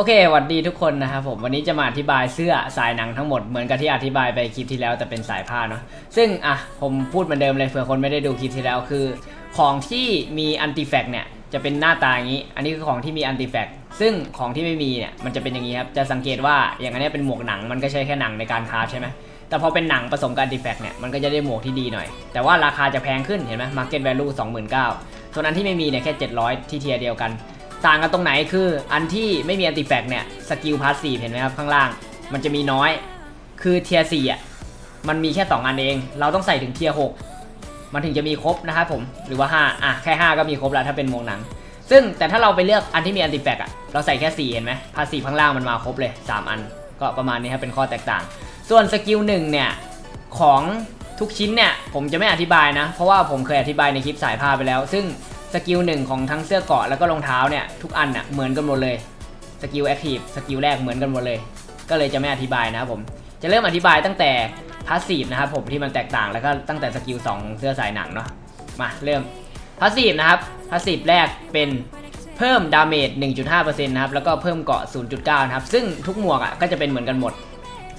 โอเคสวัสดีทุกคนนะครับผมวันนี้จะมาอธิบายเสื้อสายหนังทั้งหมดเหมือนกับที่อธิบายไปคลิปที่แล้วแต่เป็นสายผ้าเนาะซึ่งอะผมพูดเหมือนเดิมเลยเผื่อคนไม่ได้ดูคลิปที่แล้วคือ ของที่มีอันติแฟกเนี่ยจะเป็นหน้าตาอย่างนี้ อันนี้คือของที่มีอันติแฟกซึ่งของที่ไม่มีเนี่ยมันจะเป็นอย่างนี้ครับจะสังเกตว่าอย่างอันนี้เป็นหมวกหนังมันก็ใช้แค่หนังในการคราฟใช่ไหมแต่พอเป็นหนังผสมกับอันติแฟกเนี่ยมันก็จะได้หมวกที่ดีหน่อย แต่ว่าราคาจะแพงขึ้นเห็นไหม Market Value 29,000ส่วนอันที่ไม่มีเนี่ยแค่ 700 ที่เทียร์เดียวกัน ต่างกันตรงไหนคืออันที่ไม่มีอันติแฟกเนี่ยสกิลพาสซีฟเห็นไหมครับข้างล่าง มันจะมีน้อย คือเทียร์สี่อะมันมีแค่ 2 อันเอง เราต้องใส่ถึงเทียร์หกมันถึงจะมีครบนะครับผมหรือว่า 5 อะ แค่ 5 ก็มีครบแล้วถ้าเป็นวงหนัง ซึ่งแต่ถ้าเราไปเลือกอันที่มีอันติแฟกอะเราใส่แค่ 4 เห็นไหมพาสซีฟข้างล่างมันมาครบเลย 3 อัน ก็ประมาณนี้ครับเป็นข้อแตกต่าง ส่วนสกิลหนึ่งเนี่ยของทุกชิ้นเนี่ยผมจะไม่อธิบายนะ เพราะว่าผมเคยอธิบายในคลิปสายผ้าไปแล้ว ซึ่ง สกิลหนึ่งของทั้งเสื้อเกาะแล้วก็รองเท้าเนี่ยทุกอันน่ะเหมือนกันหมดเลยสกิลแอคทีฟสกิลแรกเหมือนกันหมดเลย ก็เลยจะไม่อธิบายนะครับผมจะเริ่มอธิบายตั้งแต่พาสซีฟนะครับผมที่มันแตกต่างแล้วก็ตั้งแต่สกิล2ของเสื้อสายหนังเนาะมาเริ่มพาสซีฟนะครับพาสซีฟแรกเป็นเพิ่มดาเมจ1.5%นะครับแล้วก็เพิ่มเกาะ 0.9นะครับซึ่งทุกหมวกอะก็จะเป็นเหมือนกันหมด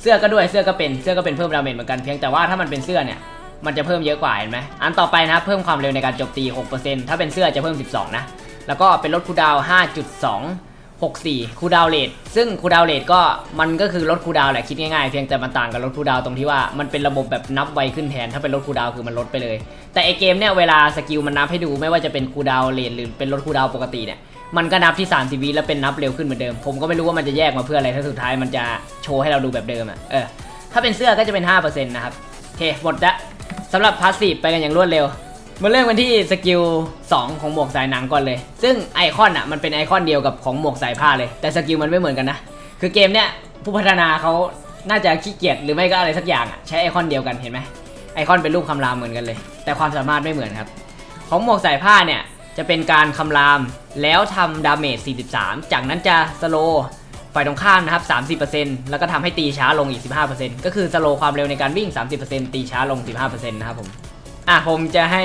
เสื้อก็ด้วยเสื้อก็เป็นเสื้อก็เป็นเพิ่มดาเมจเหมือนกันเพียงแต่ว่าถ้ามันเป็นเสื้อเนี่ย มันจะเพิ่มเยอะกว่าเห็นไหมอันต่อไปนะเพิ่มความเร็วในการโจมตี 6%ถ้าเป็นเสื้อจะเพิ่ม 12 นะ แล้วก็เป็นลดคูดาว 5.264คูดาวเรทซึ่งคูดาวเรทก็มันก็คือลดคูดาวแหละคิดง่ายๆ เพียงแต่มันต่างกับลดคูดาวตรงที่ว่ามันเป็นระบบแบบนับไวขึ้นแทน ถ้าเป็นลดคูดาวคือมันลดไปเลย แต่ไอเกมเนี่ยเวลาสกิลมันนับให้ดูไม่ว่าจะเป็นคูดาวเรทหรือเป็นลดคูดาวปกติเนี่ยมันก็นับที่30วิแล้วเป็นนับเร็วขึ้นเหมือนเดิม ผมก็ไม่รู้ว่ามันจะแยกมาเพื่ออะไรถ้าสุดท้ายมันจะโชว์ให้เราดูแบบเดิมอะเออถ้าเป็นเสื้อก็จะเป็น5%นะครับโอเคหมดละ สำหรับพาสซีฟไปกันอย่างรวดเร็วมาเริ่มกันที่สกิล 2 ของหมวกสายหนังก่อนเลย ซึ่งไอคอนอะมันเป็นไอคอนเดียวกับของหมวกสายผ้าเลย แต่สกิลมันไม่เหมือนกันนะ คือเกมเนี้ยผู้พัฒนาเขาน่าจะขี้เกียจหรือไม่ก็อะไรสักอย่างอะใช้ไอคอนเดียวกันเห็นไหมไอคอนเป็นรูปคำรามเหมือนกันเลย แต่ความสามารถไม่เหมือนครับ ของหมวกสายผ้าเนี่ยจะเป็นการคำรามแล้วทำดาเมจ 43 จากนั้นจะสโล ฝ่ายตรงข้ามนะครับ 30%แล้วก็ทำให้ตีช้าลงอีก 15%ก็คือสโลความเร็วในการวิ่ง 30%ตีช้าลง 15%นะครับผม อะผมจะให้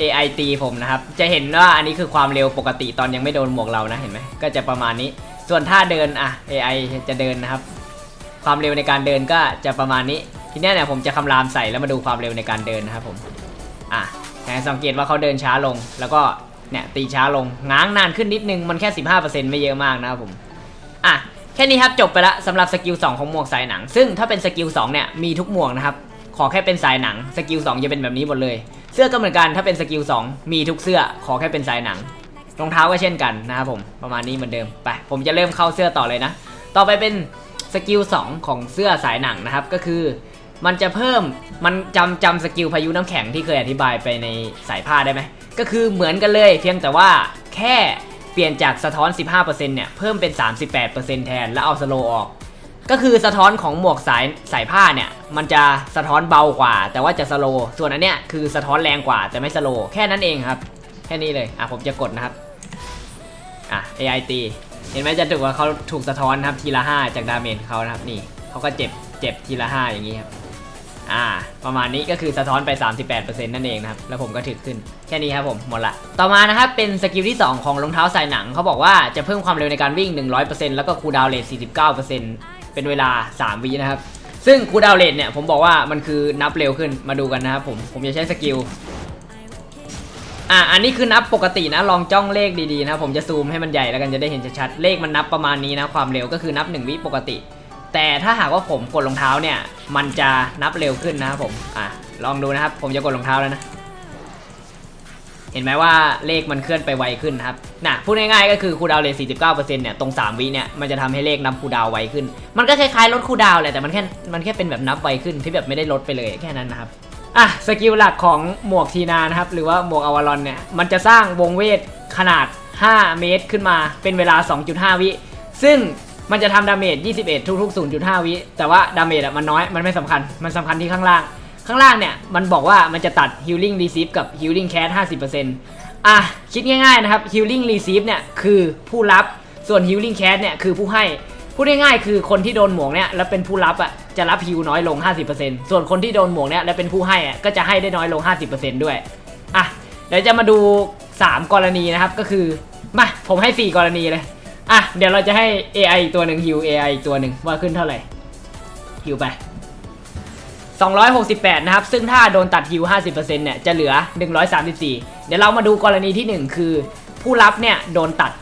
AI ตีผมนะครับ จะเห็นว่าอันนี้คือความเร็วปกติตอนยังไม่โดนหมวกเรานะเห็นไหมก็จะประมาณนี้ ส่วนท่าเดินอะ AI จะเดินนะครับ ความเร็วในการเดินก็จะประมาณนี้ ทีนี้เนี่ยผมจะคำรามใส่แล้วมาดูความเร็วในการเดินนะครับผม อะแต่สังเกตว่าเขาเดินช้าลง แล้วก็เนี่ยตีช้าลงง้างนานขึ้นนิดนึงมันแค่ 15%ไม่เยอะมากนะครับผม แค่นี้ครับจบไปละสำหรับสกิล2ของหมวกสายหนัง ซึ่งถ้าเป็นสกิล2เนี่ยมีทุกหมวกนะครับขอแค่เป็นสายหนังสกิล2จะเป็นแบบนี้หมดเลย เสื้อก็เหมือนกันถ้าเป็นสกิล2มีทุกเสื้อขอแค่เป็นสายหนังรองเท้าก็เช่นกันนะครับผมประมาณนี้เหมือนเดิมไปผมจะเริ่มเข้าเสื้อต่อเลยนะ ต่อไปเป็นสกิล2ของเสื้อสายหนังนะครับก็คือ มันจะเพิ่มมันจำจำสกิลพายุน้ำแข็งที่เคยอธิบายไปในสายผ้าได้ไหมก็คือเหมือนกันเลย เพียงแต่ว่าแค่ เปลี่ยนจากสะท้อน 15%เนี่ยเพิ่มเป็น 38%แทนแล้วเอาสโลออก ก็คือสะท้อนของหมวกสายสายผ้าเนี่ยมันจะสะท้อนเบากว่า แต่ว่าจะสโลส่วนอันเนี้ยคือสะท้อนแรงกว่า แต่ไม่สโลแค่นั้นเองครับ แค่นี้เลยอะผมจะกดนะครับอะ AI ตีเห็นไหมจะถูกว่าเขาถูกสะท้อนครับทีละ 5 จากดาเมจเขานะครับนี่เขาก็เจ็บเจ็บทีละ 5 อย่างนี้ครับ อ่า ประมาณนี้ก็คือสะท้อนไป 38%นั่นเองนะครับ แล้วผมก็ถึกขึ้น แค่นี้ครับผมหมดละ ต่อมานะครับ เป็นสกิลที่ 2 ของรองเท้าสายหนัง เขาบอกว่าจะเพิ่มความเร็วในการวิ่ง 100%แล้วก็คูลดาวน์เรท49%เป็นเวลา 3 วินะครับ ซึ่งคูลดาวน์เรทเนี่ยผมบอกว่ามันคือนับเร็วขึ้น มาดูกันนะครับผม ผมจะใช้สกิล อะอันนี้คือนับปกตินะ ลองจ้องเลขดีๆนะ ผมจะซูมให้มันใหญ่แล้วกันจะได้เห็นชัดๆ เลขมันนับประมาณนี้นะ ความเร็วก็คือนับ 1 วิปกติ แต่ถ้าหากว่าผมกดรองเท้าเนี่ย มันจะนับเร็วขึ้นนะครับผมอะลองดูนะครับ ผมจะกดรองเท้าแล้วนะ เห็นไหมว่าเลขมันเคลื่อนไปไวขึ้นนะครับน่ะพูดง่ายๆก็คือคูดาวเรท49%เนี่ยตรง 3 วิเนี่ยมันจะทำให้เลขนับคูดาวไวขึ้น มันก็คล้ายๆลดคูดาวแหละแต่มันแค่มันแค่เป็นแบบนับไวขึ้นที่แบบไม่ได้ลดไปเลยแค่นั้นนะครับอะสกิลหลักของหมวกทีนานะครับหรือว่าหมวกอวารอนเนี่ยมันจะสร้างวงเวทขนาด 5 เมตรขึ้นมาเป็นเวลา 2.5 วิ ซึ่ง มันจะทำดาเมจ 21 ทุกๆ 0.5 วิ แต่ว่าดาเมจอะมันน้อย มันไม่สำคัญ มันสำคัญที่ข้างล่าง ข้างล่างเนี่ย มันบอกว่ามันจะตัด healing receive กับ healing cast 50%อะ คิดง่ายๆนะครับ healing receive เนี่ย คือผู้รับ ส่วน healing cast เนี่ย คือผู้ให้ พูดง่ายๆ คือคนที่โดนหมวกเนี่ย แล้วเป็นผู้รับอะจะรับฮิวน้อยลง 50%ส่วนคนที่โดนหมวกเนี่ย แล้วเป็นผู้ให้อะก็จะให้ได้น้อยลง 50%ด้วย อะ เดี๋ยวจะมาดู 3 กรณีนะครับ ก็คือ มา ผมให้ 4 กรณีเลย อะเดี๋ยวเราจะให้ AI อีกตัวหนึ่งฮิว AI อีกตัวหนึ่งว่าขึ้นเท่าไหร่ฮิวไป 268 นะครับ ซึ่งถ้าโดนตัดฮิว 50%เนี่ย จะเหลือ 134 เดี๋ยวเรามาดูกรณีที่ 1 คือ ผู้รับเนี่ย โดนตัด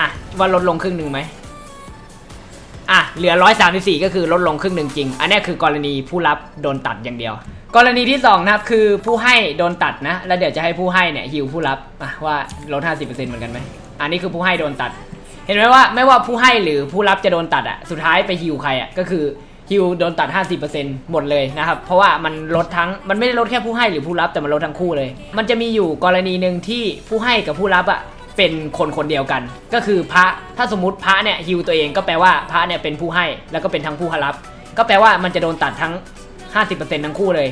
อะ ว่าลดลงครึ่งหนึ่งไหมอะ เหลือ 134 ก็คือลดลงครึ่งหนึ่งจริง อันนี้คือกรณีผู้รับโดนตัดอย่างเดียว กรณีที่ 2 นะครับ คือผู้ให้โดนตัดนะ แล้วเดี๋ยวจะให้ผู้ให้เนี่ยฮิวผู้รับอะว่าลด 50%เหมือนกันไหมอันนี้คือผู้ให้โดนตัด เห็นไหมว่าไม่ว่าผู้ให้หรือผู้รับจะโดนตัดอะสุดท้ายไปฮิวใครอะก็คือฮิวโดนตัด 50%หมดเลยนะครับ เพราะว่ามันลดทั้งมันไม่ได้ลดแค่ผู้ให้หรือผู้รับแต่มันลดทั้งคู่เลย มันจะมีอยู่กรณีหนึ่งที่ผู้ให้กับผู้รับอะเป็นคนคนเดียวกัน ก็คือพระถ้าสมมติพระเนี่ยฮิวตัวเองก็แปลว่าพระเนี่ยเป็นผู้ให้แล้วก็เป็นทั้งผู้รับ ก็แปลว่ามันจะโดนตัดทั้ง 50%ทั้งคู่เลย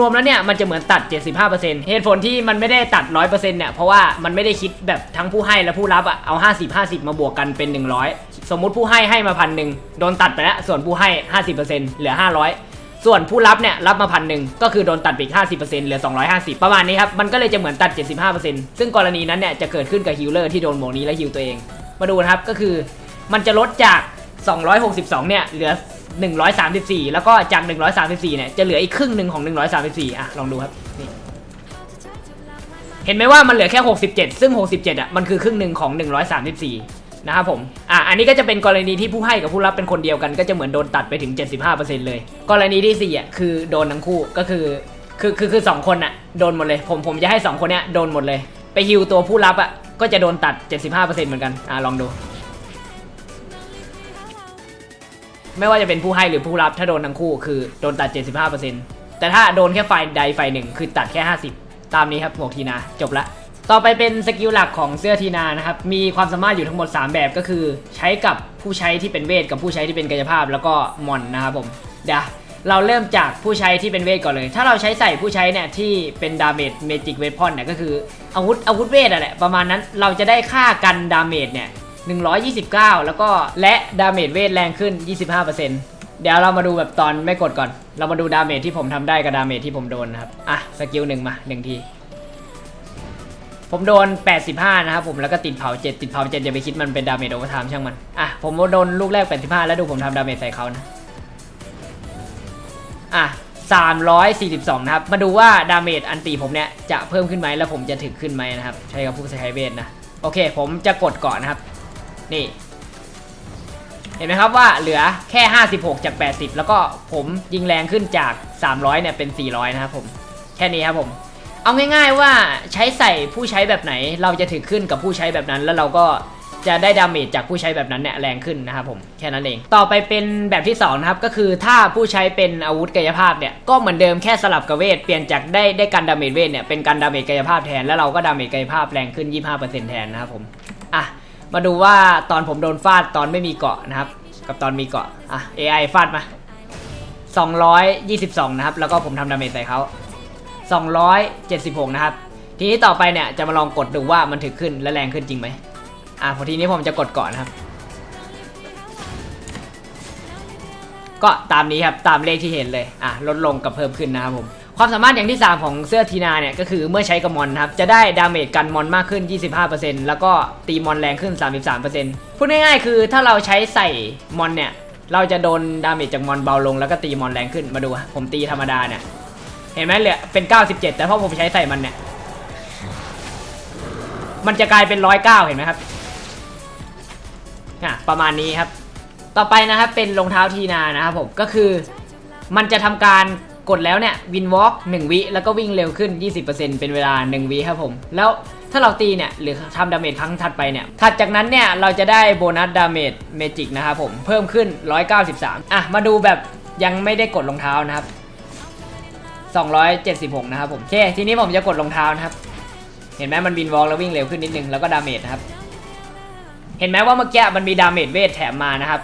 รวมๆแล้วเนี่ยมันจะเหมือนตัด 75%เหตุผลที่มันไม่ได้ตัด 100%เนี่ยเพราะว่ามันไม่ได้คิดแบบทั้งผู้ให้และผู้รับอะเอา 50 50 มาบวกกันเป็น 100 สมมุติผู้ให้ให้มาพันหนึ่งโดนตัดไปแล้วส่วนผู้ให้ 50%เหลือ 500ส่วนผู้รับเนี่ยรับมาพันหนึ่งก็คือโดนตัดไปอีก 50%เหลือ 250 ประมาณนี้ครับ มันก็เลยจะเหมือนตัด 75%ซึ่งกรณีนั้นเนี่ยจะเกิดขึ้นกับฮิลเลอร์ที่โดนโหมนี้และฮิลตัวเอง มาดูนะครับก็คือมันจะลดจาก 262 เนี่ยเหลือ 134 แล้วก็จาก 134 เนี่ย จะเหลืออีกครึ่งหนึ่งของ 134 อะ ลองดูครับ นี่ เห็นไหมว่ามันเหลือแค่ 67 ซึ่ง 67 อะ มันคือครึ่งหนึ่งของ 134 นะครับผม อะ อันนี้ก็จะเป็นกรณีที่ผู้ให้กับผู้รับเป็นคนเดียวกัน ก็จะเหมือนโดนตัดไปถึง 75%เลย กรณีที่4อะ คือโดนทั้งคู่ ก็คือ คือ คือ คือ2คนอะ โดนหมดเลย ผม ผมจะให้ 2 คนเนี้ยโดนหมดเลย ไปฮิวตัวผู้รับอะ ก็จะโดนตัด 75%เหมือนกัน อะ ลองดู ไม่ว่าจะเป็นผู้ให้หรือผู้รับถ้าโดนทั้งคู่คือโดนตัด 75%แต่ถ้าโดนแค่ฝ่ายใดฝ่ายหนึ่งคือตัดแค่ 50 ตามนี้ครับหมวกทีนาจบละต่อไปเป็นสกิลหลักของเสื้อทีนานะครับ มีความสามารถอยู่ทั้งหมด 3 แบบก็คือ ใช้กับผู้ใช้ที่เป็นเวทกับผู้ใช้ที่เป็นกายภาพแล้วก็มอนนะครับผมเดี๋ยวเราเริ่มจากผู้ใช้ที่เป็นเวทก่อนเลย ถ้าเราใช้ใส่ผู้ใช้เนี่ยที่เป็นดาเมจเมจิกเวทพอนเนี่ยก็คืออาวุธอาวุธเวทอะแหละประมาณนั้นเราจะได้ค่ากันดาเมจเนี่ย 129 แล้วก็และดาเมจเวทแรงขึ้น 25%เดี๋ยวเรามาดูแบบตอนไม่กดก่อน เรามาดูดาเมจที่ผมทำได้กับดาเมจที่ผมโดนนะครับ อะสกิลหนึ่งมาหนึ่งที ผมโดน 85 นะครับผมแล้วก็ติดเผา 7 ติดเผา 7 อย่าไปคิดมันเป็นดาเมจโอเวอร์ไทม์ช่างมัน อะผมโดนลูกแรก 85 แล้วดูผมทำดาเมจใส่เขานะ อะ342 นะครับ มาดูว่าดาเมจอันตีผมเนี่ยจะเพิ่มขึ้นไหมแล้วผมจะถึกขึ้นไหมนะครับ ใช้กับผู้ใช้เวทนะ โอเค ผมจะกดก่อนนะครับ นี่ เห็นไหมครับว่าเหลือแค่ 56 จาก 80 แล้วก็ผมยิงแรงขึ้นจาก 300 เนี่ยเป็น 400 นะครับผม แค่นี้ครับผม เอาง่าย ๆว่าใช้ใส่ผู้ใช้แบบไหน เราจะถือขึ้นกับผู้ใช้แบบนั้น แล้วเราก็จะได้ดาเมจจากผู้ใช้แบบนั้นเนี่ยแรงขึ้นนะครับผมแค่นั้นเอง ต่อไปเป็นแบบที่2นะครับก็คือถ้าผู้ใช้เป็นอาวุธกายภาพเนี่ยก็เหมือนเดิมแค่สลับกับเวทเปลี่ยนจากได้ได้การดาเมจเวทเนี่ยเป็นการดาเมจกายภาพแทนแล้วเราก็ดาเมจกายภาพแรงขึ้น 25%แทนนะครับผมอะ มาดูว่าตอนผมโดนฟาดตอนไม่มีเกาะนะครับ กับตอนมีเกาะอะ AI ฟาดมา 222 นะครับ แล้วก็ผมทำดาเมจใส่เขา276 นะครับ ทีนี้ต่อไปเนี่ยจะมาลองกดดูว่ามันถึกขึ้นและแรงขึ้นจริงไหมอะพอทีนี้ผมจะกดเก่อนนะครับ ก็ตามนี้ครับตามเลขที่เห็นเลยอะลดลงกับเพิ่มขึ้นนะครับผม ความสามารถอย่างที่ 3 ของเสื้อทีนาเนี่ยก็คือเมื่อใช้กับมอนครับ จะได้ดาเมจกันมอนมากขึ้น 25%แล้วก็ตีมอนแรงขึ้น 33%พูดง่ายๆ คือถ้าเราใช้ใส่มอนเนี่ย เราจะโดนดาเมจจากมอนเบาลงแล้วก็ตีมอนแรงขึ้นมาดูฮะผมตีธรรมดาเนี่ย เห็นไหมเหลือเป็น 97 แต่พอผมใช้ใส่มันเนี่ย มันจะกลายเป็น 109 เห็นไหมครับอะประมาณนี้ครับ ต่อไปนะครับเป็นรองเท้าทีนานะครับผมก็คือมันจะทำการ กดแล้วเนี่ยวินวอล์ก1วิแล้วก็วิ่งเร็วขึ้น 20%เป็นเวลา 1วิครับผม แล้วถ้าเราตีเนี่ยหรือทำดาเมจครั้งถัดไปเนี่ยถัดจากนั้นเนี่ยเราจะได้โบนัสดาเมจเมจิกนะครับผมเพิ่มขึ้น 193 อะ มาดูแบบยังไม่ได้กดรองเท้านะครับ276 นะครับผมโอเคทีนี้ผมจะกดรองเท้านะครับ เห็นไหมมันวินวอล์กแล้ววิ่งเร็วขึ้นนิดนึงแล้วก็ดาเมจนะครับ เห็นไหมว่าเมื่อกี้มันมีดาเมจเวทแถมมานะครับ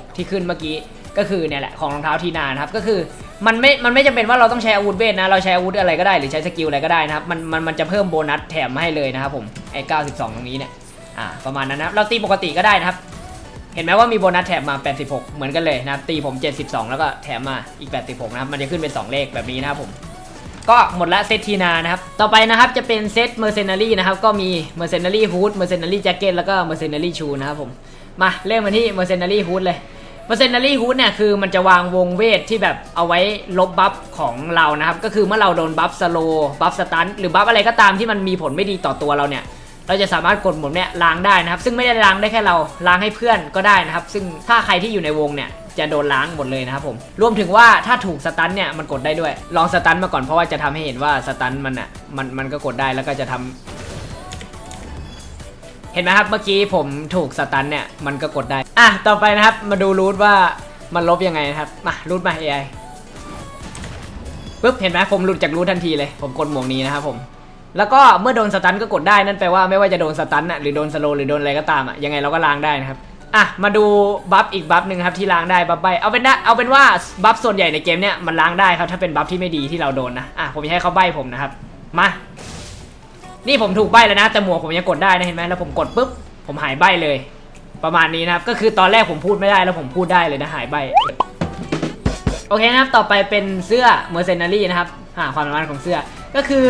86 ที่ขึ้นเมื่อกี้ ก็คือเนี่ยแหละของรองเท้าทีนานะครับก็คือมันไม่ มันไม่จำเป็นว่าเราต้องใช้อาวุธเวทนะ เราใช้อาวุธอะไรก็ได้หรือใช้สกิลอะไรก็ได้นะครับ มัน มัน มันจะเพิ่มโบนัสแถมมาให้เลยนะครับผมไอ้92 ตรงนี้เนี่ย อ่า ประมาณนั้นนะครับ เราตีปกติก็ได้นะครับ เห็นไหมว่ามีโบนัสแถมมา 86 เหมือนกันเลยนะครับตีผม 72 แล้วก็แถมมาอีก 86 นะครับ มันจะขึ้นเป็น 2 เลขแบบนี้นะครับผม ก็หมดละเซตทีนานะครับ ต่อไปนะครับจะเป็นเซตเมอร์เซนารีนะครับ ก็มีเมอร์เซนารีฮูดเมอร์เซนารีแจ็คเก็ตแล้วก็เมอร์เซนารีชูนะครับผม มาเริ่มกันที่เมอร์เซนารีฮูดเลย เมอร์เซนนารีฮูดเนี่ยคือมันจะวางวงเวทที่แบบเอาไว้ลบบัฟของเรานะครับ ก็คือเมื่อเราโดนบัฟสโลบัฟสตันหรือบัฟอะไรก็ตามที่มันมีผลไม่ดีต่อตัวเราเนี่ยเราจะสามารถกดหมุนเนี่ยล้างได้นะครับ ซึ่งไม่ได้ล้างได้แค่เราล้างให้เพื่อนก็ได้นะครับ ซึ่งถ้าใครที่อยู่ในวงเนี่ยจะโดนล้างหมดเลยนะครับผมรวมถึงว่าถ้าถูกสตันเนี่ยมันกดได้ด้วย ลองสตันมาก่อนเพราะว่าจะทำให้เห็นว่าสตันมันอะมันมันก็กดได้แล้วก็จะทำ เห็นไหมครับเมื่อกี้ผมถูกสตันเนี่ยมันก็กดได้ อะต่อไปนะครับมาดูรูทว่ามันลบยังไงนะครับมารูทมา AI ปุ๊บเห็นไหมผมหลุดจากรูททันทีเลย ผมกดหมวกนี้นะครับผมแล้วก็เมื่อโดนสตันก็กดได้นั่นแปลว่าไม่ว่าจะโดนสตันอะหรือโดนสโลหรือโดนอะไรก็ตามอะยังไงเราก็ล้างได้นะครับอะมาดูบัฟอีกบัฟหนึ่งครับที่ล้างได้บัฟใบเอาเป็นได้เอาเป็นว่าบัฟส่วนใหญ่ในเกมเนี้ยมันล้างได้ครับถ้าเป็นบัฟที่ไม่ดีที่เราโดนนะอะผมจะให้เขาใบผมนะครับมา นี่ผมถูกใบแล้วนะ แต่หมวกผมยังกดได้นะเห็นไหมแล้วผมกดปุ๊บผมหายใบเลย ประมาณนี้นะครับก็คือตอนแรกผมพูดไม่ได้แล้วผมพูดได้เลยนะหายใบโอเคนะครับต่อไปเป็นเสื้อ Mercenary นะครับหาความสามารถของเสื้อก็คือ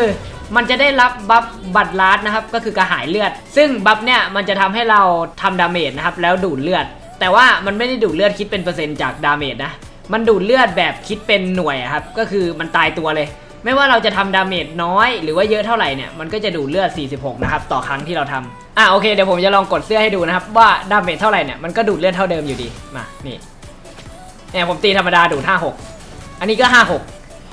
มันจะได้รับบัฟบัตรลาดนะครับก็คือกระหายเลือด ซึ่งบัฟเนี่ยมันจะทำให้เราทำดาเมจนะครับแล้วดูดเลือด แต่ว่ามันไม่ได้ดูดเลือดคิดเป็นเปอร์เซ็นต์จากดาเมจนะมันดูดเลือดแบบคิดเป็นหน่วยครับก็คือมันตายตัวเลย ไม่ว่าเราจะทำดาเมจน้อยหรือว่าเยอะเท่าไหร่เนี่ยมันก็จะดูดเลือด 46 นะครับ ต่อครั้งที่เราทำอะโอเคเดี๋ยวผมจะลองกดเสื้อให้ดูนะครับ ว่าดาเมจเท่าไหร่เนี่ยมันก็ดูดเลือดเท่าเดิมอยู่ดีมานี่เนี่ยผมตีธรรมดาดูด 56 อันนี้ก็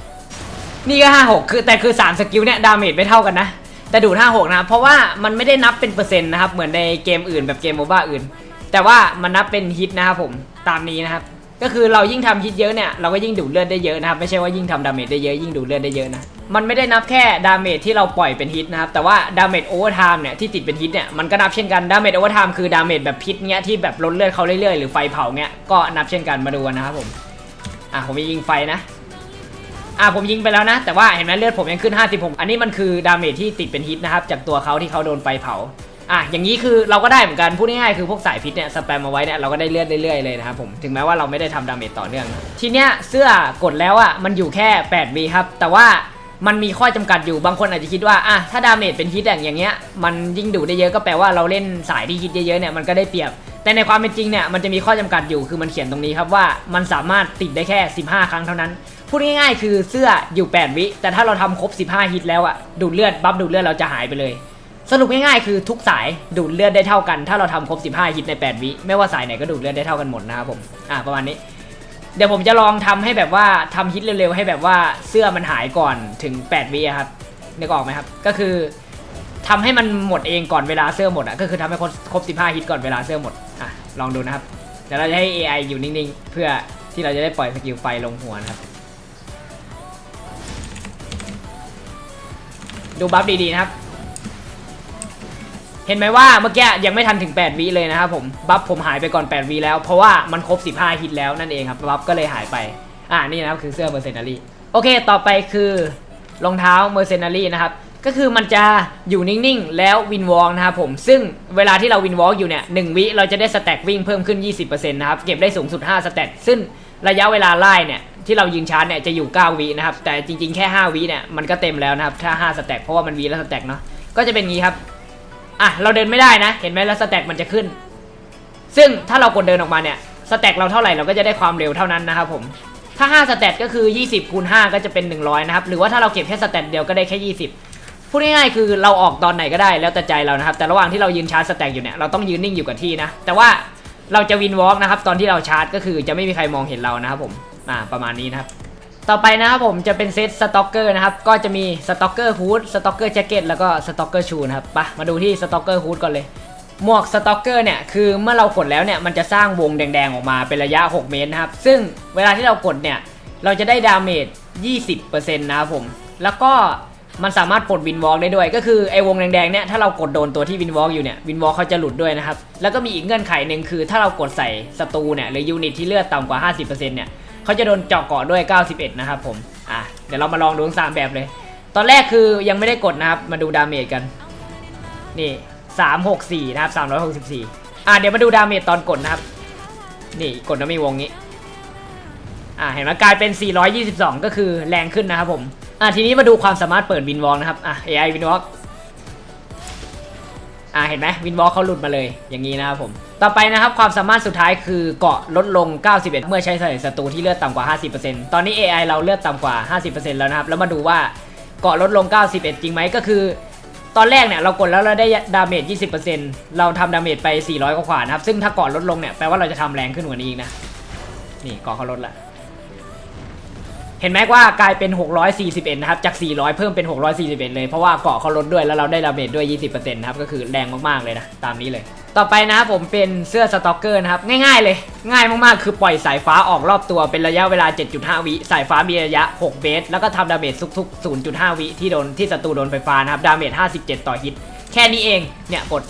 56 นี่ก็ 56 คือแต่คือ 3 สกิลเนี่ยดาเมจไม่เท่ากันนะแต่ดูด 56 นะครับเพราะว่ามันไม่ได้นับเป็นเปอร์เซ็นต์นะครับเหมือนในเกมอื่นแบบเกมโมบ้าอื่น แต่ว่ามันนับเป็นฮิตนะครับผมตามนี้นะครับ ก็คือเรายิ่งทำฮิตเยอะเนี่ยเราก็ยิ่งดูดเลือดได้เยอะนะครับไม่ใช่ว่ายิ่งทำดาเมจได้เยอะยิ่งดูดเลือดได้เยอะนะมันไม่ได้นับแค่ดาเมจที่เราปล่อยเป็นฮิตนะครับแต่ว่าดาเมจโอเวอร์ไทม์เนี่ยที่ติดเป็นฮิตเนี่ยมันก็นับเช่นกันดาเมจโอเวอร์ไทม์คือดาเมจแบบพิษเนี้ยที่แบบลดเลือดเขาเรื่อยๆหรือไฟเผาเนี้ยก็นับเช่นกันมาดูนะครับผมอะผมยิงไฟนะอะผมยิงไปแล้วนะ แต่ว่าเห็นไหมเลือดผมยังขึ้น 56 อันนี้มันคือดาเมจที่ติดเป็นฮิตนะครับจากตัวเขาที่เขาโดนไฟเผา อะอย่างนี้คือเราก็ได้เหมือนกันพูดง่ายๆคือพวกสายพิษเนี่ยสแปมมาไว้เนี่ยเราก็ได้เลือดเรื่อยๆเลยนะครับผมถึงแม้ว่าเราไม่ได้ทำดาเมจต่อเนื่อง ทีเนี้ยเสื้อกดแล้วอะมันอยู่แค่8วีครับแต่ว่ามันมีข้อจำกัดอยู่บางคนอาจจะคิดว่าอะถ้าดาเมจเป็นฮิตอย่างเงี้ยมันยิ่งดูดได้เยอะก็แปลว่าเราเล่นสายที่ฮิตเยอะๆเนี่ยมันก็ได้เปรียบ แต่ในความเป็นจริงเนี่ยมันจะมีข้อจำกัดอยู่คือมันเขียนตรงนี้ครับว่ามันสามารถติดได้แค่ 15 ครั้งเท่านั้นพูดง่ายๆ คือเสื้ออยู่ 8 วิ แต่ถ้าเราทำครบ 15 ฮิตแล้วอะดูดเลือดบัฟดูดเลือดเราจะหายไปเลย สรุปง่ายๆคือทุกสายดูดเลือดได้เท่ากัน ถ้าเราทำครบ 15ฮิตใน 8 วิไม่ว่าสายไหนก็ดูดเลือดได้เท่ากันหมดนะครับผมอะประมาณนี้ เดี๋ยวผมจะลองทำให้แบบว่าทำฮิตเร็วๆให้แบบว่าเสื้อมันหายก่อนถึง 8 วิครับนึกออกไหมครับ ก็คือทำให้มันหมดเองก่อนเวลาเสื้อหมดอะก็คือทำให้ครบ 15ฮิตก่อนเวลาเสื้อหมดอะลองดูนะครับเดี๋ยวเราจะให้ AI อยู่นิ่งๆ เพื่อที่เราจะได้ปล่อยสกิลไฟลงหัวนะครับดูบัฟดีๆนะครับ เห็นไหมว่าเมื่อกี้ยังไม่ทันถึง 8วิเลยนะครับผมบัฟผมหายไปก่อน 8วิแล้วเพราะว่ามันครบ 15 ฮิตแล้วนั่นเองครับบัฟก็เลยหายไป อ่านี่นะครับคือเสื้อเมอร์เซนารีโอเค ต่อไปคือรองเท้าเมอร์เซนารีนะครับก็คือมันจะอยู่นิ่งๆ แล้ววินวอล์กนะครับผม ซึ่งเวลาที่เราวินวอล์กอยู่เนี่ยหวิเราจะได้สแต็กวิ่งเพิ่มขึ้น 20%นะครับเก็บได้สูงสุด 5 สแต็กซึ่งระยะเวลาไล่เนี่ยที่เรายิงชาร์จเนี่ยจะอยู่ 9 วินะครับแต่จริงๆแค่ 5 วิเนี่ยมันก็เต็มแล้วนะครับถ้า 5 สแต็กเพราะว่ามันวีละสแต็กเนาะก็จะเป็นงี้ครับ อะเราเดินไม่ได้นะ เห็นไหมแล้วสแต็กมันจะขึ้น ซึ่งถ้าเรากดเดินออกมาเนี่ยสแต็กเราเท่าไหร่เราก็จะได้ความเร็วเท่านั้นนะครับผมถ้า 5 สแตทก็คือ 20คูณ5ก็จะเป็น 100 นะครับ หรือว่าถ้าเราเก็บแค่สแตทเดียวก็ได้แค่ 20 พูดง่ายๆคือเราออกตอนไหนก็ได้แล้วแต่ใจเรานะครับ แต่ระหว่างที่เรายืนชาร์จสแต็กอยู่เนี่ยเราต้องยืนนิ่งอยู่กับที่นะ แต่ว่าเราจะวินวอล์กนะครับ ตอนที่เราชาร์จก็คือจะไม่มีใครมองเห็นเรานะครับผม อ่า ประมาณนี้นะครับ ต่อไปนะครับผมจะเป็นเซตสต็อกเกอร์นะครับ ก็จะมีสต็อกเกอร์ฮูดสต็อกเกอร์แจ็คเก็ตแล้วก็สต็อกเกอร์ชูนะครับปะมาดูที่สต็อกเกอร์ฮูดก่อนเลย หมวกสต็อกเกอร์เนี่ยคือเมื่อเรากดแล้วเนี่ยมันจะสร้างวงแดงๆออกมาเป็นระยะ 6 เมตรนะครับ ซึ่งเวลาที่เรากดเนี่ยเราจะได้ดาเมจ 20%นะครับผม แล้วก็มันสามารถปลดวินวอล์กได้ด้วย ก็คือไอ้วงแดงๆเนี่ยถ้าเรากดโดนตัวที่วินวอล์กอยู่เนี่ยวินวอล์กเขาจะหลุดด้วยนะครับ แล้วก็มีอีกเงื่อนไขหนึ่งคือถ้าเรากดใส่ศัตรูเนี่ยหรือยูนิตที่เลือดต่ำกว่า 50%เนี่ย เขาจะโดนเจาะเกาะด้วย 91 นะครับผม อะ เดี๋ยวเรามาลองดูทั้งสามแบบเลย ตอนแรกคือยังไม่ได้กดนะครับ มาดูดาเมจกัน นี่ 364 นะครับ 364 อะ เดี๋ยวมาดูดาเมจตอนกดนะครับ นี่กดแล้วมีวงนี้ อ่าเห็นไหมกลายเป็น 422 ก็คือแรงขึ้นนะครับผม อะ ทีนี้มาดูความสามารถเปิดวินวอล์กนะครับ อะ AI วินวอลอะ เห็นไหมวินวอลเขาหลุดมาเลย อย่างนี้นะครับผม ต่อไปนะครับความสามารถสุดท้ายคือเกาะลดลง 91 เมื่อใช้ใส่ศัตรูที่เลือดต่ำกว่า 50%ตอนนี้ AI เราเลือดต่ำกว่า 50%แล้วนะครับแล้วมาดูว่าเกาะลดลง 91 จริงไหมก็คือ ตอนแรกเนี่ยเรากดแล้วเราได้ดาเมจ 20%เราทำดาเมจไป 400 กว่านะครับซึ่งถ้าเกาะลดลงเนี่ยแปลว่าเราจะทำแรงขึ้นกว่านี้อีกนะนี่เกาะเขาลดละเห็นไหมว่ากลายเป็น 641 นะครับ จาก 400 เพิ่มเป็น 641 เลย เพราะว่าเกาะเขาลดด้วยแล้วเราได้ดาเมจด้วย 20%นะครับ ก็คือแรงมาก ๆ เลยนะ ตามนี้เลย ต่อไปนะผมเป็นเสื้อสต็อกเกอร์นะครับ ง่ายๆเลย ง่ายมากๆ คือปล่อยสายฟ้าออกรอบตัวเป็นระยะเวลา 7.5 วิ สายฟ้ามีระยะ 6 เมตร แล้วก็ทำดาเมจทุกๆ 0.5 วิที่โดนที่ศัตรูโดนไฟฟ้านะครับ ดาเมจ 57 ต่อฮิต แค่นี้เอง เนี่ยกด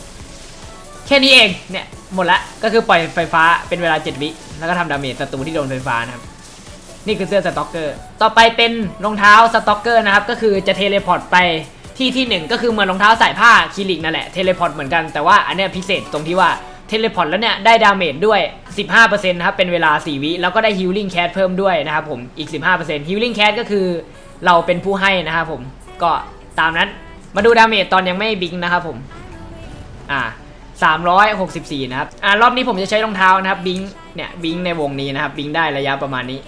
แค่นี้เอง เนี่ยหมดละ ก็คือปล่อยไฟฟ้าเป็นเวลา 7 วิ แล้วก็ทำดาเมจศัตรูที่โดนไฟฟ้านะครับนี่คือเสื้อสต็อกเกอร์ ต่อไปเป็นรองเท้าสต็อกเกอร์นะครับ ก็คือจะเทเลพอร์ตไป ที่ที่หนึ่งก็คือเหมือนรองเท้าใส่ผ้าคีริกนั่นแหละเทเลพอร์ตเหมือนกันแต่ว่าอันเนี้ยพิเศษตรงที่ว่าเทเลพอร์ตแล้วเนี่ยได้ดาเมจด้วย 15%นะครับเป็นเวลา 4 วิแล้วก็ได้ฮิลลิ่งแคสเพิ่มด้วยนะครับผมอีก 15%ฮิลลิ่งแคสก็คือเราเป็นผู้ให้นะครับผมก็ตามนั้นมาดูดาเมจตอนยังไม่บิงนะครับผมอ่า364 นะครับอ่ารอบนี้ผมจะใช้รองเท้านะครับบิงเนี่ยบิงในวงนี้นะครับบิงได้ระยะประมาณนี้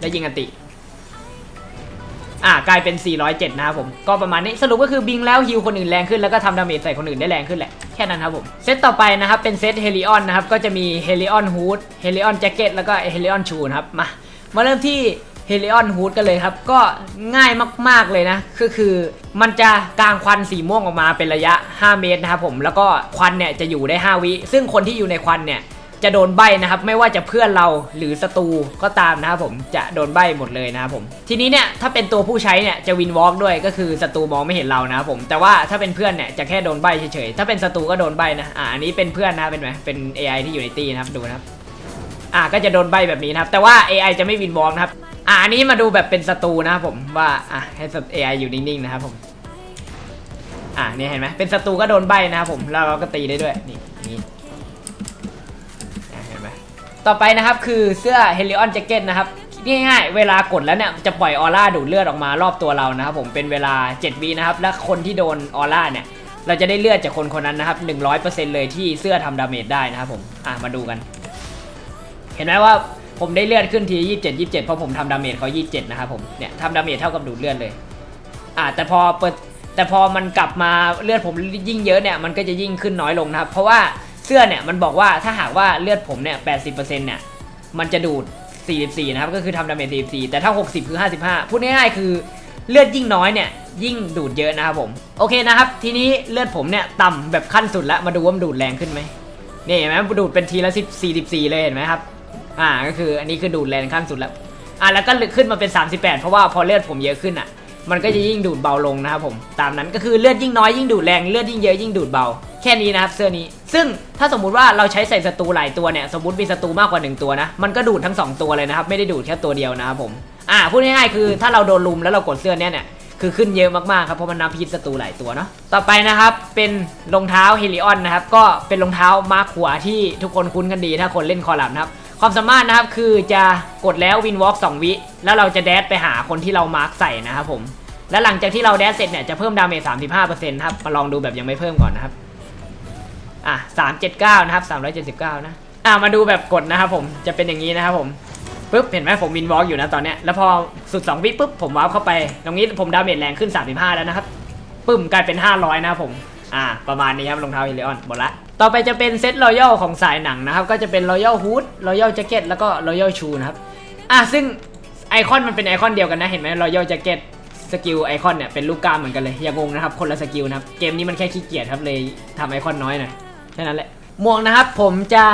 แล้วยิงอติ อ่ากลายเป็น 407 นะครับผมก็ประมาณนี้สรุปก็คือบิงแล้วฮิวคนอื่นแรงขึ้นแล้วก็ทำดาเมจใส่คนอื่นได้แรงขึ้นแหละแค่นั้นครับผมเซตต่อไปนะครับเป็นเซตเฮลิออนนะครับก็จะมีเฮลิออนฮูดเฮลิออนแจ็คเก็ตแล้วก็เฮลิออนชูนะครับมามาเริ่มที่เฮลิออนฮูดกันเลยครับ ก็ง่ายมากๆเลยนะก็คือมันจะกางควันสีม่วงออกมาเป็นระยะ 5 เมตรนะครับผมแล้วก็ควันเนี่ยจะอยู่ได้ 5 วิ ซึ่งคนที่อยู่ในควันเนี่ย จะโดนใบนะครับ ไม่ว่าจะเพื่อนเราหรือศัตรูก็ตามนะครับผมจะโดนใบหมดเลยนะครับผม ทีนี้เนี่ยถ้าเป็นตัวผู้ใช้เนี่ยจะวินวอล์กด้วยก็คือศัตรูมองไม่เห็นเรานะครับผมแต่ว่าถ้าเป็นเพื่อนเนี่ยจะแค่โดนใบเฉยๆถ้าเป็นศัตรูก็โดนใบนะอ่าอันนี้เป็นเพื่อนนะเป็นไหมเป็น AI ที่อยู่ในตีนะครับดูนะครับอ่าก็จะโดนใบแบบนี้นะครับแต่ว่า AI จะไม่วินวอล์กนะครับอ่าอันนี้มาดูแบบเป็นศัตรูนะครับผมว่าอะให้ AI อยู่นิ่งๆนะครับผมอ่าเนี่ยเห็นไหมเป็นศัตรูก็โดนใบนะครับผมแล้วเราก็ตีได้ด้วยนี่ ต่อไปนะครับคือเสื้อ Helion Jacket นะครับง่ายๆเวลากดแล้วเนี่ยจะปล่อยออร่าดูดเลือดออกมารอบตัวเรานะครับผมเป็นเวลา7วินะครับและคนที่โดนออร่าเนี่ยเราจะได้เลือดจากคนคนนั้นนะครับ100%เลยที่เสื้อทำดาเมจได้นะครับผมอะมาดูกัน เห็นไหมว่าผมได้เลือดขึ้นที27 27เพราะผมทำดาเมจเขา27นะครับผมเนี่ยทำดาเมจเท่ากับดูดเลือดเลยอะแต่พอเปิดแต่พอมันกลับมาเลือดผมยิ่งเยอะเนี่ยมันก็จะยิ่งขึ้นน้อยลงนะครับ เพราะว่า เสื้อเนี่ยมันบอกว่าถ้าหากว่าเลือดผมเนี่ย80%เนี่ยมันจะดูด 44 นะครับ ก็คือทำดาเมจ44 แต่ถ้า 60 คือ 55 พูดง่ายๆ คือเลือดยิ่งน้อยเนี่ย ยิ่งดูดเยอะนะครับผม โอเคนะครับ ทีนี้เลือดผมเนี่ยต่ำแบบขั้นสุดแล้ว มาดูว่ามันดูดแรงขึ้นไหมนี่เห็นไหมดูดเป็นทีละ 10 44 เลยเห็นไหมครับ อ่า ก็คืออันนี้คือดูดแรงขั้นสุดแล้ว อะแล้วก็ขึ้นมาเป็น 38 เพราะว่าพอเลือดผมเยอะขึ้นอะ มันก็จะยิ่งดูดเบาลงนะครับผม ตามนั้นก็คือเลือดยิ่งน้อยยิ่งดูดแรง เลือดยิ่งเยอะยิ่งดูดเบา แค่นี้นะครับเสื้อนี้ ซึ่งถ้าสมมุติว่าเราใช้ใส่ศัตรูหลายตัวเนี่ยสมมติมีศัตรูมากกว่า 1 ตัวนะ มันก็ดูดทั้ง 2 ตัวเลยนะครับ ไม่ได้ดูดแค่ตัวเดียวนะครับผมอ่าพูดง่ายๆคือถ้าเราโดนลุมแล้วเรากดเสื้อเนี้ยเนี่ยคือขึ้นเยอะมากๆครับเพราะมันนับพิษศัตรูหลายตัวเนาะต่อไปนะครับเป็นรองเท้าเฮลิออนนะครับก็เป็นรองเท้ามาร์คหัวที่ทุกคนคุ้นกันดีถ้าคนเล่นคอลัมนะครับความสามารถนะครับคือจะกดแล้ววินวอล์ก2วิแล้วเราจะแดดไปหาคนที่เรามาร์คใส่นะครับผมแล้วหลังจากที่เราแดดเสร็จเนี่ยจะเพิ่มดาเมจ35%ครับมาลองดูแบบยังไม่เพิ่มก่อนนะครับ อะ379นะครับ379นะอะมาดูแบบกดนะครับผมจะเป็นอย่างนี้นะครับผมปุ๊บเห็นไหมผมวินวอล์กอยู่นะตอนเนี้ยแล้วพอสุด2วิปุ๊บผมวาร์ปเข้าไป ตรงนี้ผมดาเมจแรงขึ้น 35 แล้วนะครับปึ้มกลายเป็น 500 นะครับผมอ่าประมาณนี้ครับรองเท้าเฮลิออนหมดละต่อไปจะเป็นเซตรอยัลของสายหนังนะครับ ก็จะเป็นรอยัลฮูดรอยัลแจ็คเก็ตแล้วก็รอยัลชูนะครับอะซึ่งไอคอนมันเป็นไอคอนเดียวกันนะ เห็นไหมรอยัลแจ็คเก็ตสกิลไอคอนเนี่ยเป็นลูกกล้ามเหมือนกันเลยอย่างงนะครับคนละสกิลนะครับเกมนี้มันแค่ขี้เกียจครับเลยทำไอคอนน้อยหน่อย แค่นั้นแหละ หมวกนะครับผมจะ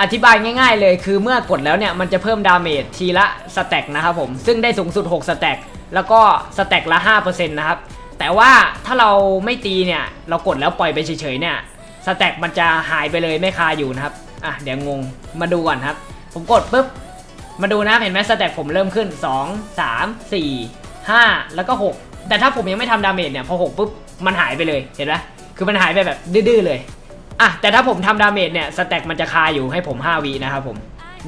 อธิบายง่าย ๆ เลยคือเมื่อกดแล้วเนี่ยมันจะเพิ่มดาเมจทีละสแต็กนะครับผมซึ่งได้สูงสุด 6 สแต็กแล้วก็สแต็กละ 5%นะครับ แต่ว่าถ้าเราไม่ตีเนี่ยเรากดแล้วปล่อยไปเฉยๆเนี่ยสแต็กมันจะหายไปเลยไม่คาอยู่นะครับ อะเดี๋ยวงงมาดูก่อนครับ ผมกดปุ๊บ มาดูนะเห็นไหมสแต็กผมเริ่มขึ้น 2 3 4 5 แล้วก็ 6 แต่ถ้าผมยังไม่ทำดาเมจเนี่ยพอ 6 ปุ๊บ มันหายไปเลยเห็นไหมคือมันหายไปแบบดื้อๆเลย อะแต่ถ้าผมทำดาเมจเนี่ยสแต็กมันจะคาอยู่ให้ผม 5วินะครับผม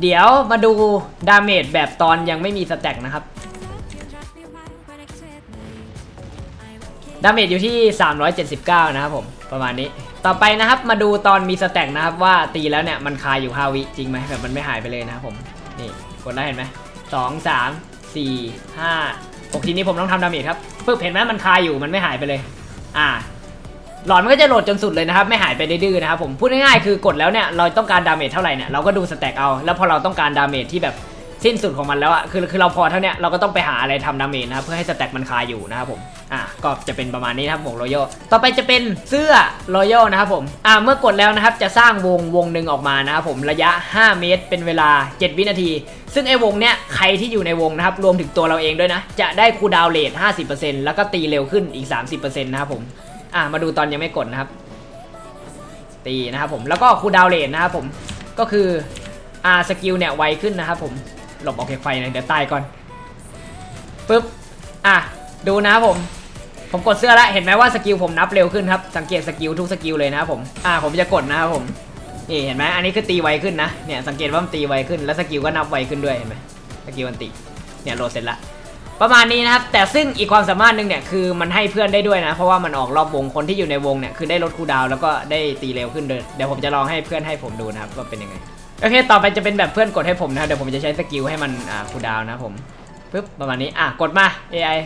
เดี๋ยวมาดูดาเมจแบบตอนยังไม่มีสแต็กนะครับ ดาเมจอยู่ที่ 379 นะครับผมประมาณนี้ ต่อไปนะครับมาดูตอนมีสแต็กนะครับว่าตีแล้วเนี่ยมันคาอยู่ 5วิจริงไหมแบบมันไม่หายไปเลยนะครับผม นี่กดได้เห็นไหมสองสามสี่ห้าหกทีนี้ผมต้องทำดาเมจครับปึ๊บเห็นไหมมันคาอยู่มันไม่หายไปเลย อ่า หลอดมันก็จะโหลดจนสุดเลยนะครับไม่หายไปดื้อนะครับผมพูดง่ายๆคือกดแล้วเนี่ยเราต้องการดาเมจเท่าไหร่เนี่ยเราก็ดูสแต็กเอาแล้วพอเราต้องการดาเมจที่แบบสิ้นสุดของมันแล้วอะคือคือเราพอเท่าเนี้ยเราก็ต้องไปหาอะไรทำดาเมจนะครับเพื่อให้สแต็กมันคาอยู่นะครับผมอะก็จะเป็นประมาณนี้นะครับหมวกรอยัลต่อไปจะเป็นเสื้อรอยัลนะครับผมอะเมื่อกดแล้วนะครับจะสร้างวงวงหนึ่งออกมานะครับผมระยะ 5 เมตร เป็นเวลา 7 วินาที ซึ่งไอ้วงเนี้ยใครที่อยู่ในวงนะครับรวมถึงตัวเราเองด้วยนะจะได้คูดาวเรท50%แล้วก็ตีเร็วขึ้นอีก 30%นะครับผม อะมาดูตอนยังไม่กดนะครับ ตีนะครับผมแล้วก็คูลดาวเรทนะครับผมก็คืออ่าสกิลเนี่ยไวขึ้นนะครับผมหลบออกจากไฟน่อยเดี๋ยวตายก่อนปึ๊บอะดูนะครับผมผมกดเสื้อแล้วเห็นไหมว่าสกิลผมนับเร็วขึ้นครับสังเกตสกิลทุกสกิลเลยนะครับผมอ่าผมจะกดนะครับผมนี่เห็นไหมอันนี้คือตีไวขึ้นนะเนี่ยสังเกตว่ามันตีไวขึ้นแล้วสกิลก็นับไวขึ้นด้วยเห็นไหมสกิลมันตีเนี่ยโหลดเสร็จละ ประมาณนี้นะครับ แต่ซึ่งอีกความสามารถหนึ่งเนี่ยคือมันให้เพื่อนได้ด้วยนะ เพราะว่ามันออกรอบวงคนที่อยู่ในวงเนี่ยคือได้ลดคูดาวแล้วก็ได้ตีเร็วขึ้นด้วยเดี๋ยวผมจะลองให้เพื่อนให้ผมดูนะครับว่าเป็นยังไงโอเค ต่อไปจะเป็นแบบเพื่อนกดให้ผมนะเดี๋ยวผมจะใช้สกิลให้มันอ่าคูดาวนะผมปึ๊บประมาณนี้อะกดมา AI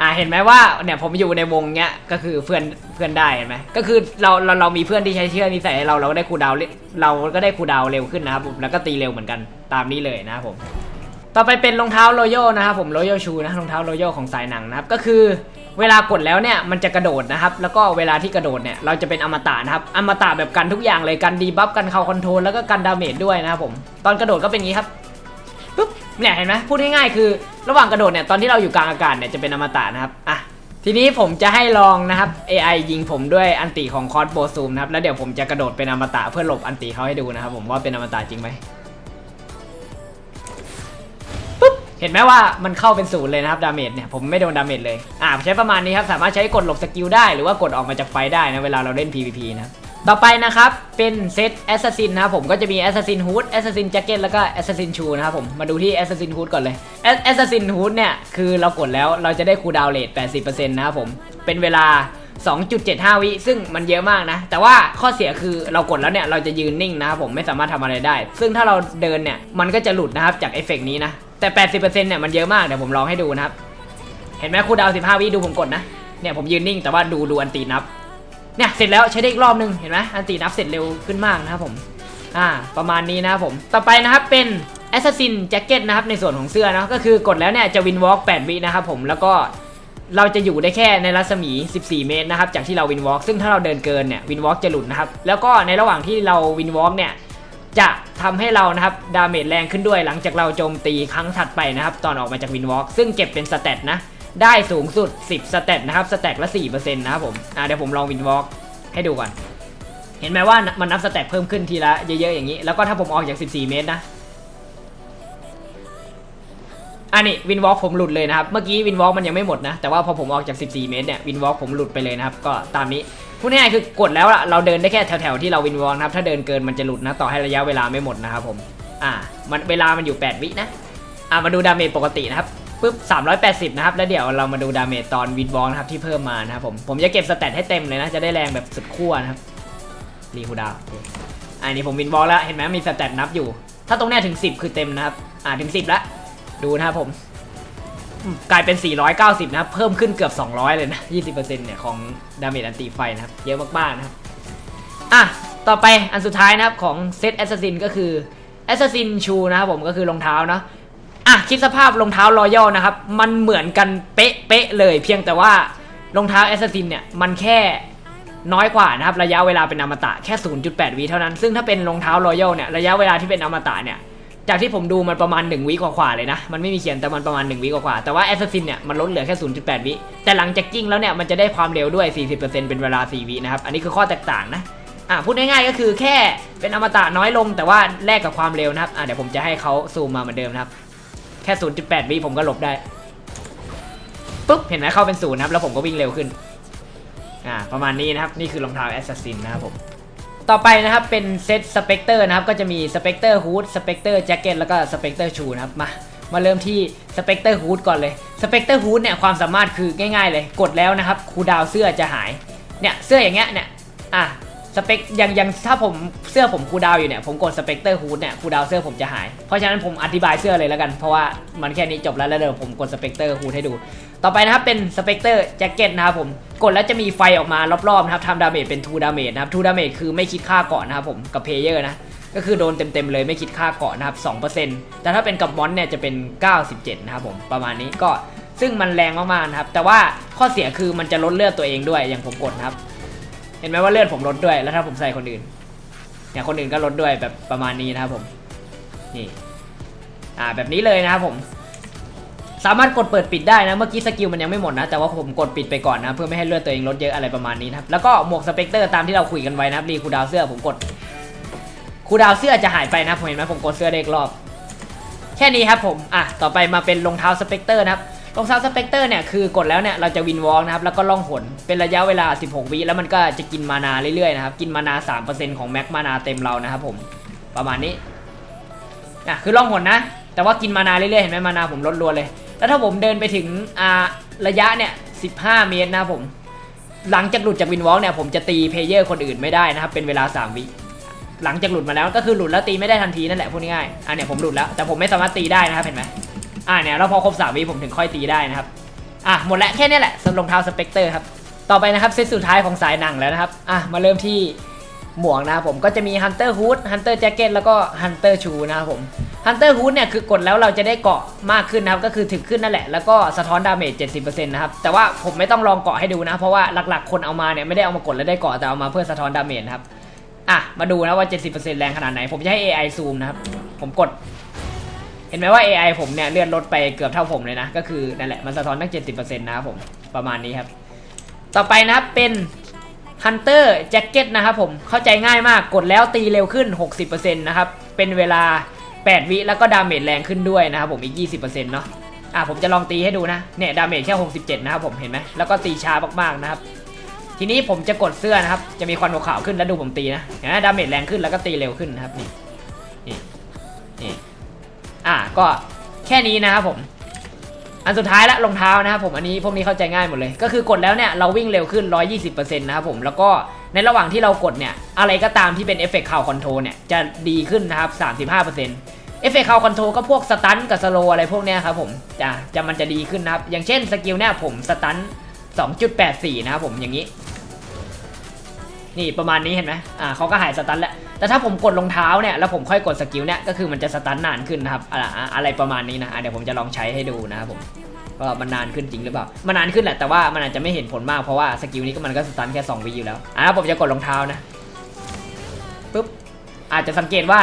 อ่าเห็นไหมว่าเนี่ยผมอยู่ในวงเนี้ยก็คือเพื่อนเพื่อนได้เห็นไหมก็คือเราเราเรามีเพื่อนที่ใช้เชื่อนิสัยเราเราก็ได้คูดาวเร็วเราก็ได้คูดาวเร็วขึ้นนะครับผมแล้วก็ตีเร็วเหมือนกันตามนี้เลยนะครับผม ต่อไปเป็นรองเท้าโรโยนะครับผมโรโยชูนะรองเท้าโรโยของสายหนังนะครับก็คือเวลากดแล้วเนี่ยมันจะกระโดดนะครับ แล้วก็เวลาที่กระโดดเนี่ยเราจะเป็นอมตะนะครับอมตะแบบกันทุกอย่างเลยกันดีบัฟกันเข้าคอนโทรลแล้วก็กันดาเมจด้วยนะครับผมตอนกระโดดก็เป็นงี้ครับปุ๊บเนี่ยเห็นไหมพูดง่ายๆคือ ระหว่างกระโดดเนี่ยตอนที่เราอยู่กลางอากาศเนี่ยจะเป็นอมตะนะครับอะทีนี้ผมจะให้ลองนะครับ AI ยิงผมด้วยอันติของคอร์สโบซูมนะครับแล้วเดี๋ยวผมจะกระโดดเป็นอมตะเพื่อหลบอันติเขาให้ดูนะครับผมว่าเป็นอมตะจริงไหม เห็นไหมว่ามันเข้าเป็นศูนย์เลยนะครับดาเมจเนี่ยผมไม่โดนดาเมจเลยอ่าใช้ประมาณนี้ครับสามารถใช้กดหลบสกิลได้หรือว่ากดออกมาจากไฟได้นะเวลาเราเล่น PVP นะต่อไปนะครับ เป็นเซตแอสซัสซินนะครับผมก็จะมีแอสซัสซินฮูดแอสซัสซินแจ็คเก็ตแล้วก็แอสซัสซินชูนะครับผมมาดูที่แอสซัสซินฮูดก่อนเลยแอสซัสซินฮูดเนี่ยคือเรากดแล้วเราจะได้คูลดาวน์เรท80%นะครับผมเป็นเวลา 2.75 วิซึ่งมันเยอะมากนะ แต่ว่าข้อเสียคือเรากดแล้วเนี่ยเราจะยืนนิ่งนะครับผมไม่สามารถทำอะไรได้ ซึ่งถ้าเราเดินเนี่ยมันก็จะหลุดนะครับจากเอฟเฟกนี้นะ แต่ 80%เนี่ยมันเยอะมากเดี๋ยวผมลองให้ดูนะครับ เห็นไหมคูดาวน์15 วิดูผมกดนะ เนี่ยผมยืนนิ่งแต่ว่าดูดูอันตีนับ เนี่ยเสร็จแล้วใช้ได้อีกรอบนึงเห็นไหมอันตีนับเสร็จเร็วขึ้นมากนะครับผม อ่า ประมาณนี้นะครับผม ต่อไปนะครับเป็น Assassin Jacket นะครับในส่วนของเสื้อนะก็คือกดแล้วเนี่ยจะวินวอล์ก8วินะครับผมแล้วก็เราจะอยู่ได้แค่ในรัศมี 14 เมตรนะครับจากที่เราวินวอล์กซึ่งถ้าเราเดินเกินเนี่ยวินวอล์กจะหลุดนะครับแล้วก็ในระหว่างที่เราวินวอล์กเนี่ย จะทำให้เรานะครับดาเมจแรงขึ้นด้วยหลังจากเราโจมตีครั้งถัดไปนะครับ ตอนออกมาจากวินวอล์กซึ่งเก็บเป็นสเตตนะ ได้สูงสุด 10 สเตตนะครับสเตตละ4%นะครับผมอ่าเดี๋ยวผมลองวินวอล์กให้ดูก่อน เห็นไหมว่ามันนับสเตตเพิ่มขึ้นทีละเยอะๆอย่างนี้ แล้วก็ถ้าผมออกจาก 14 เมตรนะอันนี้วินวอล์กผมหลุดเลยนะครับ เมื่อกี้วินวอล์กมันยังไม่หมดนะ แต่ว่าพอผมออกจาก 14 เมตรเนี่ยวินวอล์กผมหลุดไปเลยนะครับ ก็ตามนี้ พูดง่ายคือกดแล้วล่ะเราเดินได้แค่แถวๆที่เราวินวอล์กนะครับถ้าเดินเกินมันจะหลุดนะต่อให้ระยะเวลาไม่หมดนะครับผมอ่ามันเวลามันอยู่ 8 วินะอ่ามาดูดาเมจปกตินะครับปุ๊บ380 นะครับ แล้วเดี๋ยวเรามาดูดาเมจตอนวินวอลนะครับที่เพิ่มมานะครับผมผมจะเก็บสแตทให้เต็มเลยนะจะได้แรงแบบสุดขั้วนะครับรีคูดาวอันนี้ผมวินบอลแล้วเห็นไหมมีสแตทนับอยู่ ถ้าตรงนี้ถึง 10 คือเต็มนะครับอ่าถึง 10 แล้วดูนะครับผม กลายเป็น 490 นะครับ เพิ่มขึ้นเกือบ 200 เลยนะ 20%เนี่ย ของดาเมจอันตีไฟนะครับ เยอะมากๆนะครับ อะ ต่อไปอันสุดท้ายนะครับ ของเซตแอสซัสซินก็คือแอสซัสซินชูนะครับผมก็คือรองเท้านะอะ คิดสภาพรองเท้ารอยัลนะครับ มันเหมือนกันเป๊ะเป๊ะๆเลย เพียงแต่ว่ารองเท้าแอสซัสซินเนี่ย มันแค่น้อยกว่านะครับ ระยะเวลาเป็นอมตะแค่ 0.8วิเท่านั้น ซึ่งถ้าเป็นรองเท้ารอยัลเนี่ย ระยะเวลาที่เป็นอมตะเนี่ย จากที่ผมดูมันประมาณ 1วิกว่าๆเลยนะ มันไม่มีเขียนแต่มันประมาณ 1วิกว่าๆแต่ว่าแอสซัสซินเนี่ยมันลดเหลือแค่ 0.8 วิ แต่หลังจากกิ้งแล้วเนี่ยมันจะได้ความเร็วด้วย 40%เป็นเวลา 4 วินะครับ อันนี้คือข้อแตกต่างนะ อะพูดง่ายๆก็คือแค่เป็นอมตะน้อยลงแต่ว่าแลกกับความเร็วนะครับ อะเดี๋ยวผมจะให้เขาซูมมาเหมือนเดิมนะครับ แค่ 0.8 วิผมก็หลบได้ปุ๊บเห็นไหมเข้าเป็นศูนย์นะครับแล้วผมก็วิ่งเร็วขึ้น อ่าประมาณนี้นะครับนี่คือรองเท้าแอสซัสซินนะครับผม ต่อไปนะครับเป็นเซตสเปกเตอร์นะครับก็จะมีสเปกเตอร์ฮูดสเปกเตอร์แจ็คเก็ตแล้วก็สเปกเตอร์ชูนะครับมามาเริ่มที่สเปกเตอร์ฮูดก่อนเลยสเปกเตอร์ฮูดเนี่ยความสามารถคือง่ายๆเลย กดแล้วนะครับคูดาวเสื้อจะหายเนี่ยเสื้ออย่างเงี้ยเนี่ยอะ สเปคยังยังถ้าผมเสื้อผมคูดาวอยู่เนี่ยผมกดสเปกเตอร์ฮูดเนี่ยคูดาวเสื้อผมจะหาย เพราะฉะนั้นผมอธิบายเสื้อเลยแล้วกัน เพราะว่ามันแค่นี้จบแล้วแล้วเดี๋ยวผมกดสเปกเตอร์ฮูดให้ดู ต่อไปนะครับเป็นสเปกเตอร์แจ็คเก็ตนะครับผมกดแล้วจะมีไฟออกมารอบๆนะครับทำดาเมจเป็น2ดาเมจนะครับ2ดาเมจคือไม่คิดค่าเกาะนะครับผมกับเพลเยอร์นะก็คือโดนเต็มๆเลยไม่คิดค่าเกาะนะครับ 2%แต่ถ้าเป็นกับมอนเนี่ยจะเป็น 97 นะครับผมประมาณนี้ก็ซึ่งมันแรงมากๆนะครับแต่ว่าข้อเสียคือมันจะลดเลือดตัวเองด้วยอย่างผมกดนะครับ เห็นไหมว่าเลือดผมลดด้วย แล้วถ้าผมใส่คนอื่นเนี่ยคนอื่นก็ลดด้วยแบบประมาณนี้นะครับผม นี่ อ่า แบบนี้เลยนะครับผม สามารถกดเปิดปิดได้นะ เมื่อกี้สกิลมันยังไม่หมดนะ แต่ว่าผมกดปิดไปก่อนนะ เพื่อไม่ให้เลือดตัวเองลดเยอะอะไรประมาณนี้นะครับ แล้วก็หมวกสเปกเตอร์ตามที่เราคุยกันไว้นะครับ รีคูดาวเสื้อผมกด คูดาวเสื้อจะหายไปนะ ผมเห็นไหมผมกดเสื้อได้อีกรอบ แค่นี้ครับผม อะ ต่อไปมาเป็นรองเท้าสเปกเตอร์นะครับ รองเท้าสเปกเตอร์เนี่ยคือกดแล้วเนี่ยเราจะวินวอล์กนะครับแล้วก็ล่องหนเป็นระยะเวลา 16 วิแล้วมันก็จะกินมานาเรื่อยๆนะครับกินมานา 3%ของแม็กมานาเต็มเรานะครับผมประมาณนี้อะคือล่องหนนะ แต่ว่ากินมานาเรื่อยๆเห็นไหมมานาผมลดรัวเลย แล้วถ้าผมเดินไปถึงอ่าระยะเนี่ย 15 เมตรนะครับผม หลังจากหลุดจากวินวอล์กเนี่ยผมจะตีเพเยอร์คนอื่นไม่ได้นะครับเป็นเวลา 3 วิหลังจากหลุดมาแล้วก็คือหลุดแล้วตีไม่ได้ทันทีนั่นแหละพูดง่ายๆอะเนี่ยผมหลุดแล้วแต่ผมไม่สามารถตีได้นะครับเห็นไหม อะเนี่ยแล้วพอครบ3วิผมถึงค่อยตีได้นะครับอะหมดแล้วแค่นี้แหละสำหรับรองเท้าสเปกเตอร์ครับต่อไปนะครับเซตสุดท้ายของสายหนังแล้วนะครับอะมาเริ่มที่หมวกนะครับผมก็จะมี Hunter Hood Hunter Jacket แล้วก็ Hunter Shoe นะครับผม Hunter Hood เนี่ยคือกดแล้วเราจะได้เกาะมากขึ้นนะครับ ก็คือถึกขึ้นนั่นแหละ แล้วก็สะท้อนดาเมจ 70%นะครับ แต่ว่าผมไม่ต้องลองเกาะให้ดูนะ เพราะว่าหลักๆ คนเอามาเนี่ยไม่ได้เอามากดแล้วได้เกาะแต่เอามาเพื่อสะท้อนดาเมจครับ อะ มาดูนะว่า 70%แรงขนาดไหน ผมจะให้ AI zoom นะครับ ผมกด เห็นไหมว่า AI ผมเนี่ยเลื่อนลดไปเกือบเท่าผมเลยนะ ก็คือนั่นแหละมันสะท้อนตั้ง 70%นะครับผมประมาณนี้ครับ ต่อไปนะเป็น Hunter Jacket นะครับผมเข้าใจง่ายมากกดแล้วตีเร็วขึ้น 60%นะครับ เป็นเวลา 8 วิแล้วก็ดาเมจแรงขึ้นด้วยนะครับผมอีก 20%เนาะอะผมจะลองตีให้ดูนะเนี่ยดาเมจแค่ 67 นะครับผมเห็นไหมแล้วก็ตีช้ามากๆนะครับ ทีนี้ผมจะกดเสื้อนะครับ จะมีควันขาวขึ้นแล้วดูผมตีนะเห็นไหมดาเมจแรงขึ้นแล้วก็ตีเร็วขึ้นนะครับนี่นี่นี่ อะก็แค่นี้นะครับผมอันสุดท้ายละรองเท้านะครับผมอันนี้พวกนี้เข้าใจง่ายหมดเลย ก็คือกดแล้วเนี่ยเราวิ่งเร็วขึ้น 120%นะครับผมแล้วก็ในระหว่างที่เรากดเนี่ยอะไรก็ตามที่เป็นเอฟเฟกต์ข่าวคอนโทรเนี่ยจะดีขึ้นนะครับ 35%เอฟเฟกต์ข่าวคอนโทรก็พวกสตันกับสโลอะไรพวกเนี้ยครับผมจะจะมันจะดีขึ้นนะครับ อย่างเช่นสกิลเนี่ยผมสตัน2.84 นะครับผมอย่างนี้ นี่ประมาณนี้เห็นไหมอ่าเขาก็หายสตันแล้ว แต่ถ้าผมกดรองเท้าเนี่ยแล้วผมค่อยกดสกิลเนี่ยก็คือมันจะสตันนานขึ้นนะครับอะอะอะไรประมาณนี้นะะเดี๋ยวผมจะลองใช้ให้ดูนะครับผมว่ามันนานขึ้นจริงหรือเปล่า มันนานขึ้นแหละแต่ว่ามันอาจจะไม่เห็นผลมากเพราะว่าสกิลนี้ก็มันก็สตันแค่2วิอยู่แล้วอะผมจะกดรองเท้านะปุ๊บอาจจะสังเกตว่า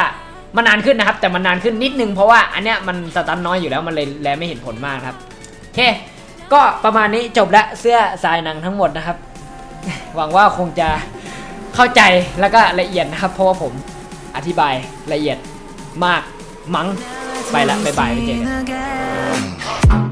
มันนานขึ้นนะครับ แต่มันนานขึ้นนิดนึงเพราะว่าอันเนี้ยมันสตันน้อยอยู่แล้วมันเลยแลไม่เห็นผลมากครับโอเค ก็ประมาณนี้จบละเสื้อสายหนังทั้งหมดนะครับ หวังว่าคงจะ เข้าใจแล้วก็ละเอียดนะครับ เพราะว่าผมอธิบายละเอียดมากมั้งไปละบ๊ายบายไปเจอกัน